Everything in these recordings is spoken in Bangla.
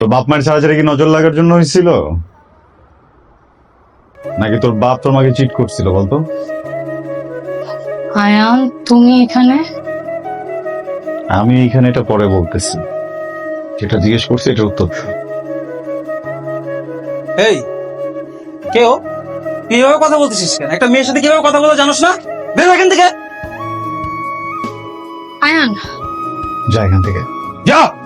তোর বাপ মায়ের ছাড়াছাড়ি কি নজর লাগার জন্য হয়েছিল? নাকি তোর বাপ তোর মাকে চিট করছিল বলতো? আয়ান তুমি এখানে? আমি এখানে এটা পরে বলতেছি। যেটা জিজ্ঞেস করছি এটা উত্তর এই কে ও? তুই এভাবে কথা বলতেছিস কেন? একটা মেয়ের সাথে কীভাবে কথা বলা জানোস না? বের এখান থেকে। আয়ান। যা এখান থেকে। যা!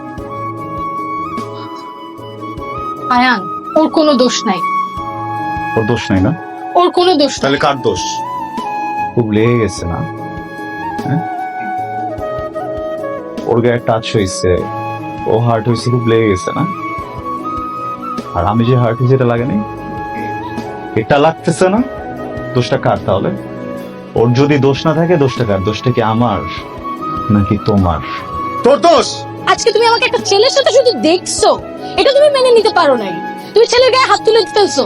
আয়ান ওর কোনো দোষ নাই। ওর দোষ নাই না? ওর কোনো দোষ নাই। তাহলে কার দোষ? খুব লেগে গেছে না? হ্যাঁ? ওর গায়ে টাচ হয়েছে ও হার্ট হয়েছে খুব লেগে গেছে না? আর আমি যে হার্ট হয়েছে এটা লাগে নাই? এটা লাগতেছে না? দোষটা কার তাহলে? ওর যদি দোষ না থাকে দোষটা কার? দোষটা কি আমার নাকি তোমার? তোর দোষ? আজকে তুমি আমাকে একটা ছেলের সাথে শুধু দেখছ এটা তুমি মেনে নিতে পারো নাই। তুমি ছেলের গায়ে হাত তুলে ফেলছো।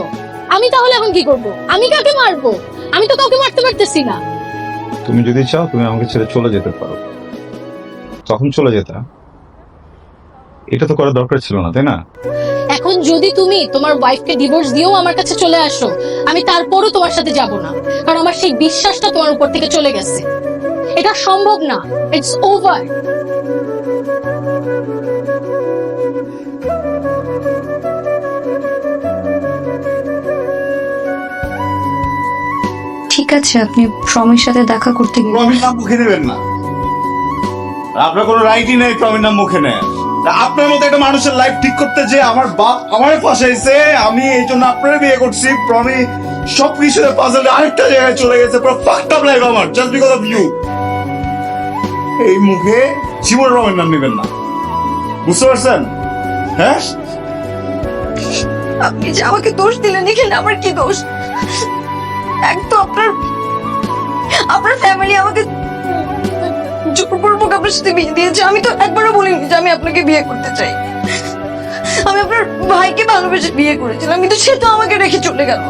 আমি তাহলে এখন কি করব? আমি কাকে মারবো? আমি তো কাউকে মারতে পারতেছি না। তুমি যদি চাও তুমি আমাকে ছেড়ে চলে যেতে পারো। তখন চলে যেতে। এটা তো করার দরকার ছিল না তাই না? এখন যদি তুমি তোমার ওয়াইফকে ডিভোর্স দিয়েও আমার কাছে চলে আসো আমি তারপরও তোমার সাথে যাব না। কারণ আমার সেই বিশ্বাসটা তোমার উপর থেকে চলে গেছে। এটা সম্ভব না। ইটস ওভার ঠিক আছে, আপনি প্রমের সাথে দেখা করতে প্রমির নাম মুখে নেবেন না। আপনার কোনো রাইটই নেই প্রমির নাম মুখে নেয় আপনার মতো একটা মানুষের লাইফ ঠিক করতে যে আমার বাপ আমারে ফাঁসাইছে, আমি এই জন্য আপনার বিয়ে করছি। প্রমি সব কিছুতে আরেকটা জায়গায় চলে গেছে, পুরো ফাকড আপ লাইফ আমার জাস্ট বিকজ অফ ইউ এই মুখে জীবন রমের নাম নেবেন না। বুঝতে পারছেন? হ্যাঁ? আপনি যে আমাকে দোষ দিলেন, এখানে আমার কি দোষ? এক তো আপনার আপনার ফ্যামিলি আমাকে জোরপূর্বক আপনার সাথে বিয়ে দিয়েছে। আমি তো একবারও বলিনি যে আমি আপনাকে বিয়ে করতে চাই। আমি আপনার ভাইকে ভালোবেসে বিয়ে করেছিলাম, কিন্তু সে তো আমাকে রেখে চলে গেল।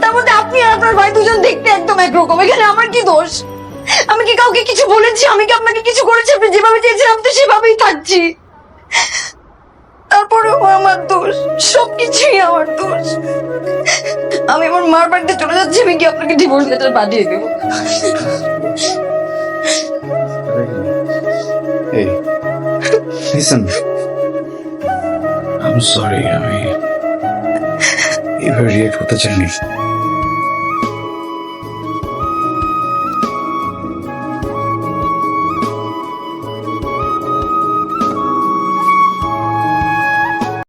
তার মধ্যে আপনি আর আপনার ভাই দুজন দেখতে একদম একরকম। এখানে আমার কি দোষ? আমি কি কাউকে কিছু বলেছি? আমি কি আপনাকে কিছু করেছি? আপনি যেভাবে চেয়েছেন, আমি তো সেভাবেই থাকছি। তারপরেও আমার দোষ, সবকিছুই আমার দোষ। আমি আমার মার বাড়িতে চলে যাচ্ছি, আমি কি আপনাকে ডিভোর্স লেটার পাঠিয়ে দেবো? এই লিসেন আই এম সরি আমি এভাবে রিয়েক্ট করতে চাইনি।